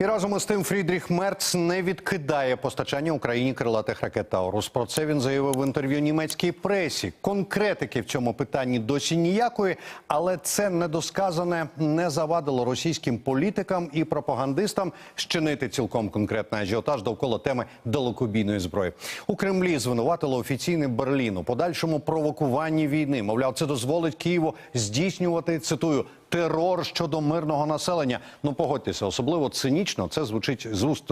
І разом із тим Фрідріх Мерц не відкидає постачання Україні крилатих ракет Таурус. Про це він заявив в інтерв'ю німецькій пресі. Конкретики в цьому питанні досі ніякої, але це недосказане не завадило російським політикам і пропагандистам щинити цілком конкретний ажіотаж довкола теми далекобійної зброї. У Кремлі звинуватило офіційний Берлін у подальшому провокуванні війни. Мовляв, це дозволить Києву здійснювати цитую терор щодо мирного населення. Ну погодьтеся, особливо цинічно це звучить з уст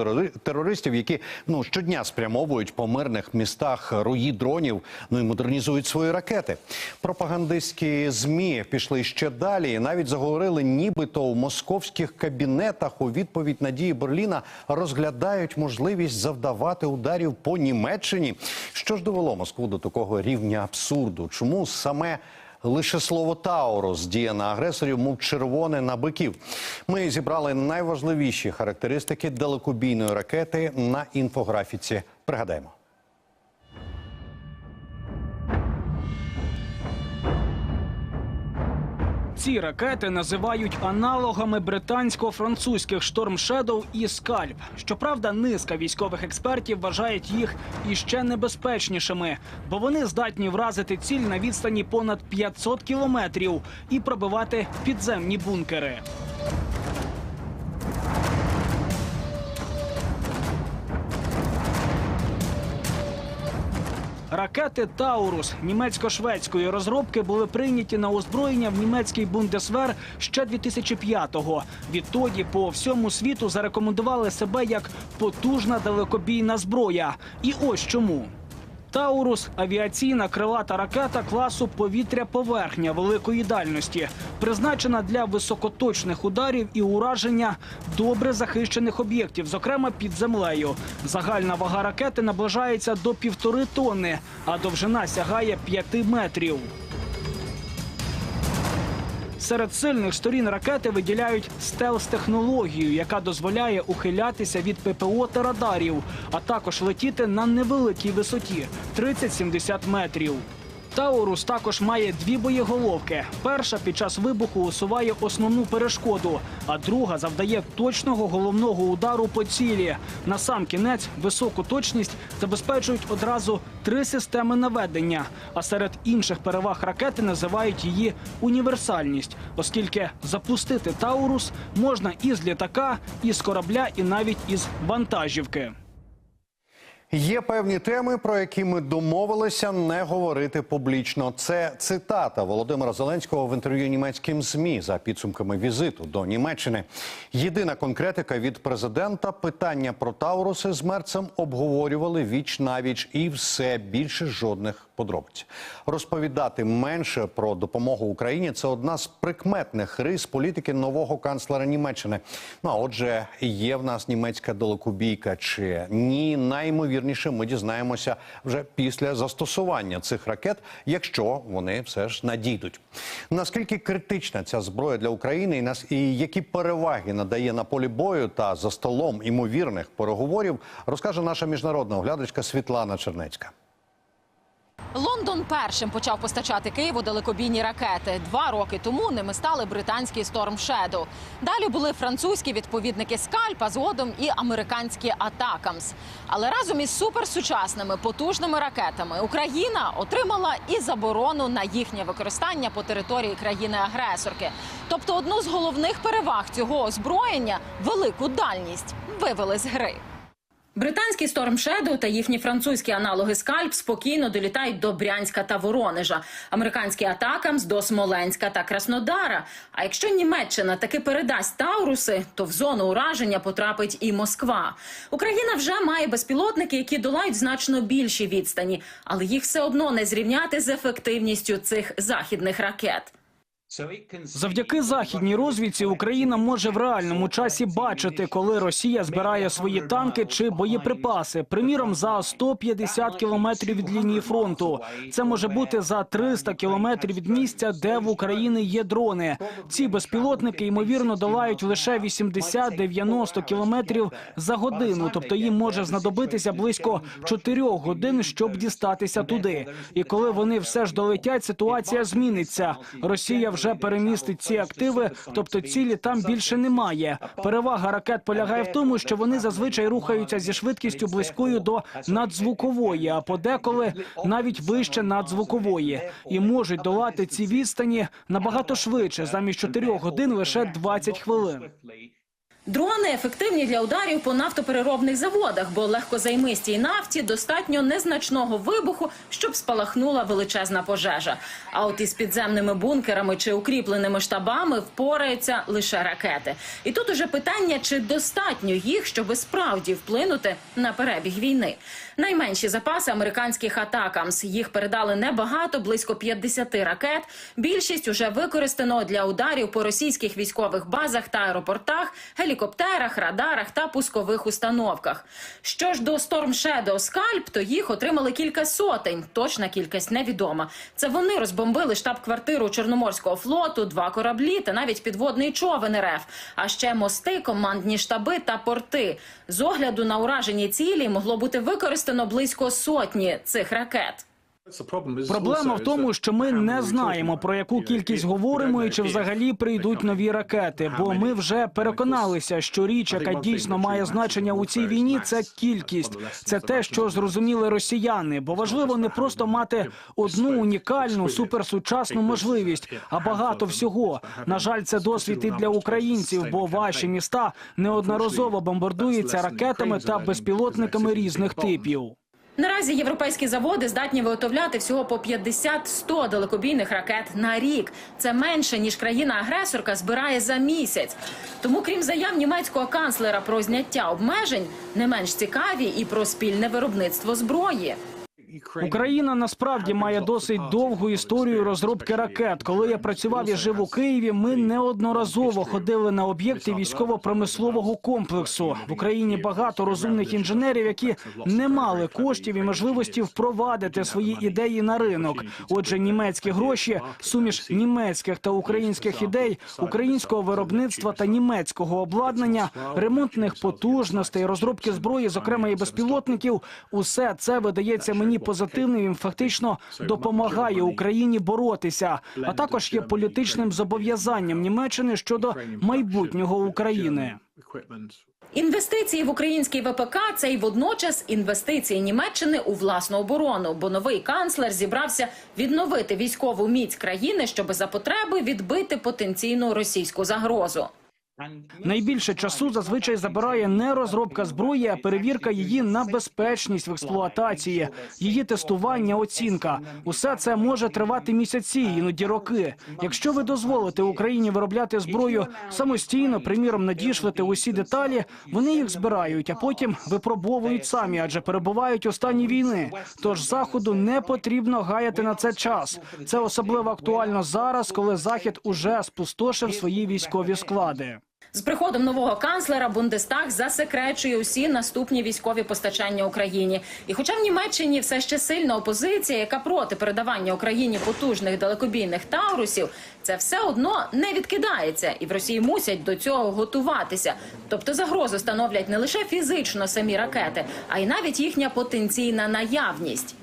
терористів, які ну щодня спрямовують по мирних містах руї дронів. Ну і модернізують свої ракети. Пропагандистські змі пішли ще далі. Навіть заговорили, нібито у московських кабінетах у відповідь на дії Берліна розглядають можливість завдавати ударів по Німеччині. Що ж довело Москву до такого рівня абсурду? Чому саме Лише слово Таурус діє на агресорів, мов червоне на биків. Ми зібрали найважливіші характеристики далекобійної ракети на інфографіці. Пригадаємо. Ці ракети називають аналогами британсько-французьких штормшедов і Скальп. Щоправда, низка військових експертів вважають їх іще небезпечнішими, бо вони здатні вразити ціль на відстані понад 500 кілометрів і пробивати підземні бункери. Ракети Таурус німецько-шведської розробки були прийняті на озброєння в німецький бундесвер ще 2005-го. Відтоді по всьому світу зарекомендували себе як потужна далекобійна зброя. І ось чому. Таурус авіаційна крилата ракета класу повітря-поверхня великої дальності, призначена для високоточних ударів і ураження добре захищених об'єктів, зокрема під землею. Загальна вага ракети наближається до півтори тонни, а довжина сягає п'яти метрів. Серед сильних сторін ракети виділяють стелс-технологію, яка дозволяє ухилятися від ППО та радарів, а також летіти на невеликій висоті 30-70 метрів. Таурус також має дві боєголовки. Перша під час вибуху усуває основну перешкоду, а друга завдає точного головного удару по цілі. На сам кінець високу точність забезпечують одразу три системи наведення. А серед інших переваг ракети називають її універсальність, оскільки запустити Таурус можна і з літака, і з корабля, і навіть із вантажівки. Є певні теми, про які ми домовилися не говорити публічно. Це цитата Володимира Зеленського в інтерв'ю німецьким змі за підсумками візиту до Німеччини. Єдина конкретика від президента питання про Тауруси з мерцем обговорювали віч навіч і все більше жодних подробиць. Розповідати менше про допомогу Україні це одна з прикметних рис політики нового канцлера Німеччини. Ну а отже, є в нас німецька далекобійка чи ні? Наймовірніше, ми дізнаємося вже після застосування цих ракет, якщо вони все ж надійдуть. Наскільки критична ця зброя для України, і нас і які переваги надає на полі бою та за столом імовірних переговорів, розкаже наша міжнародна оглядачка Світлана Чернецька. Лондон першим почав постачати Києву далекобійні ракети. Два роки тому ними стали британські Storm Shadow. Далі були французькі відповідники Скальп, а згодом і американські Атакамс. Але разом із суперсучасними потужними ракетами Україна отримала і заборону на їхнє використання по території країни-агресорки. Тобто, одну з головних переваг цього озброєння велику дальність вивели з гри. Британські Storm Shadow та їхні французькі аналоги Скальп спокійно долітають до Брянська та Воронежа, американські Атакамс до Смоленська та Краснодара. А якщо Німеччина таки передасть Тауруси, то в зону ураження потрапить і Москва. Україна вже має безпілотники, які долають значно більші відстані, але їх все одно не зрівняти з ефективністю цих західних ракет. Завдяки західній розвідці Україна може в реальному часі бачити, коли Росія збирає свої танки чи боєприпаси. Приміром, за 150 кілометрів від лінії фронту. Це може бути за 300 кілометрів від місця, де в Україні є дрони. Ці безпілотники ймовірно долають лише 80-90 кілометрів за годину. Тобто їм може знадобитися близько 4 годин, щоб дістатися туди. І коли вони все ж долетять, ситуація зміниться. Росія вже вже перемістить ці активи, тобто цілі там більше немає. Перевага ракет полягає в тому, що вони зазвичай рухаються зі швидкістю близькою до надзвукової, а подеколи навіть вище надзвукової, і можуть долати ці відстані набагато швидше, замість 4 годин лише 20 хвилин. Дрони ефективні для ударів по нафтопереробних заводах, бо легкозаймистій нафті достатньо незначного вибуху, щоб спалахнула величезна пожежа. А от із підземними бункерами чи укріпленими штабами впораються лише ракети. І тут уже питання, чи достатньо їх, щоби справді вплинути на перебіг війни. Найменші запаси американських атакамс. Їх передали небагато, близько 50 ракет. Більшість уже використано для ударів по російських військових базах та аеропортах, гелікоптерах, радарах та пускових установках. Що ж до Storm Shadow Scalp, то їх отримали кілька сотень. Точна кількість невідома. Це вони розбомбили штаб-квартиру Чорноморського флоту, два кораблі та навіть підводний човен РФ. А ще мости, командні штаби та порти. З огляду на уражені цілі могло бути використано близько сотні цих ракет. Проблема в тому, що ми не знаємо про яку кількість говоримо і чи взагалі прийдуть нові ракети. Бо ми вже переконалися, що річ, яка дійсно має значення у цій війні, це кількість. Це те, що зрозуміли росіяни. Бо важливо не просто мати одну унікальну суперсучасну можливість, а багато всього. На жаль, це досвід і для українців, бо ваші міста неодноразово бомбардуються ракетами та безпілотниками різних типів. Наразі європейські заводи здатні виготовляти всього по 50-100 далекобійних ракет на рік. Це менше ніж країна-агресорка збирає за місяць. Тому, крім заяв німецького канцлера про зняття обмежень, не менш цікаві і про спільне виробництво зброї. Україна насправді має досить довгу історію розробки ракет. Коли я працював і жив у Києві, ми неодноразово ходили на об'єкти військово-промислового комплексу. В Україні багато розумних інженерів, які не мали коштів і можливості впровадити свої ідеї на ринок. Отже, німецькі гроші, суміш німецьких та українських ідей, українського виробництва та німецького обладнання, ремонтних потужностей, розробки зброї, зокрема і безпілотників, усе це видається мені позитивним. Він фактично допомагає Україні боротися, а також є політичним зобов'язанням Німеччини щодо майбутнього України. Інвестиції в український ВПК – це й водночас інвестиції Німеччини у власну оборону, бо новий канцлер зібрався відновити військову міць країни, щоб за потреби відбити потенційну російську загрозу. Найбільше часу зазвичай забирає не розробка зброї, а перевірка її на безпечність в експлуатації, її тестування, оцінка. Усе це може тривати місяці, іноді роки. Якщо ви дозволите Україні виробляти зброю самостійно, приміром надішлете усі деталі, вони їх збирають, а потім випробовують самі, адже перебувають у стані війни. Тож заходу не потрібно гаяти на це час. Це особливо актуально зараз, коли захід уже спустошив свої військові склади. З приходом нового канцлера Бундестаг засекречує усі наступні військові постачання Україні. І хоча в Німеччині все ще сильна опозиція, яка проти передавання Україні потужних далекобійних таурусів, це все одно не відкидається, і в Росії мусять до цього готуватися. Тобто загрозу становлять не лише фізично самі ракети, а й навіть їхня потенційна наявність.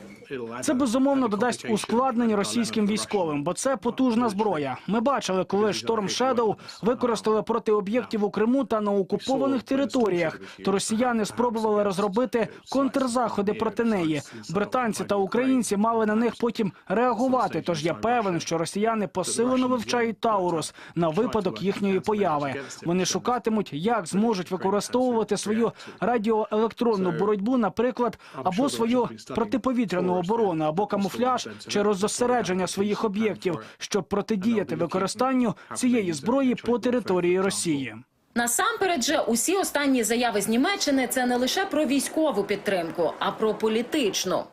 Це безумовно додасть ускладнень російським військовим, бо це потужна зброя. Ми бачили, коли шторм Шедоу використали проти об'єктів у Криму та на окупованих територіях. То росіяни спробували розробити контрзаходи проти неї. Британці та українці мали на них потім реагувати. Тож я певен, що росіяни посилено вивчають Таурус на випадок їхньої появи. Вони шукатимуть, як зможуть використовувати свою радіоелектронну боротьбу, наприклад, або свою протиповітряну оборону, або камуфляж через зосередження своїх об'єктів, щоб протидіяти використанню цієї зброї по території Росії. Насамперед, же усі останні заяви з Німеччини це не лише про військову підтримку, а про політичну.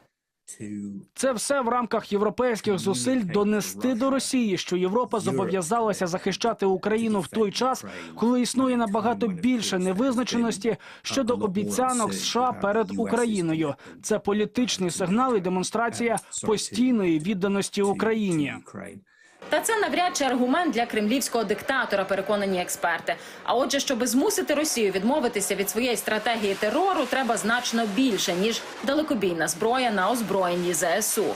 Це все в рамках європейських зусиль донести до Росії, що Європа зобов'язалася захищати Україну в той час, коли існує набагато більше невизначеності щодо обіцянок США перед Україною. Це політичний сигнал і демонстрація постійної відданості Україні. Та це навряд чи аргумент для кремлівського диктатора, переконані експерти. А отже, щоб змусити Росію відмовитися від своєї стратегії терору, треба значно більше ніж далекобійна зброя на озброєнні ЗСУ.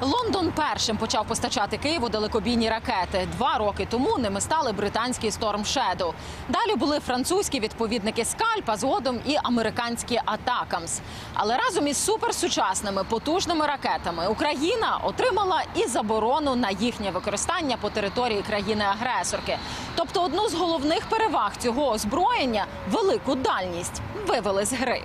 Лондон першим почав постачати Києву далекобійні ракети. Два роки тому ними стали британські Storm Shadow. Далі були французькі відповідники Скальп, а згодом і американські Атакамс. Але разом із суперсучасними потужними ракетами Україна отримала і заборону на їхнє використання по території країни-агресорки. Тобто, одну з головних переваг цього озброєння велику дальність вивели з гри.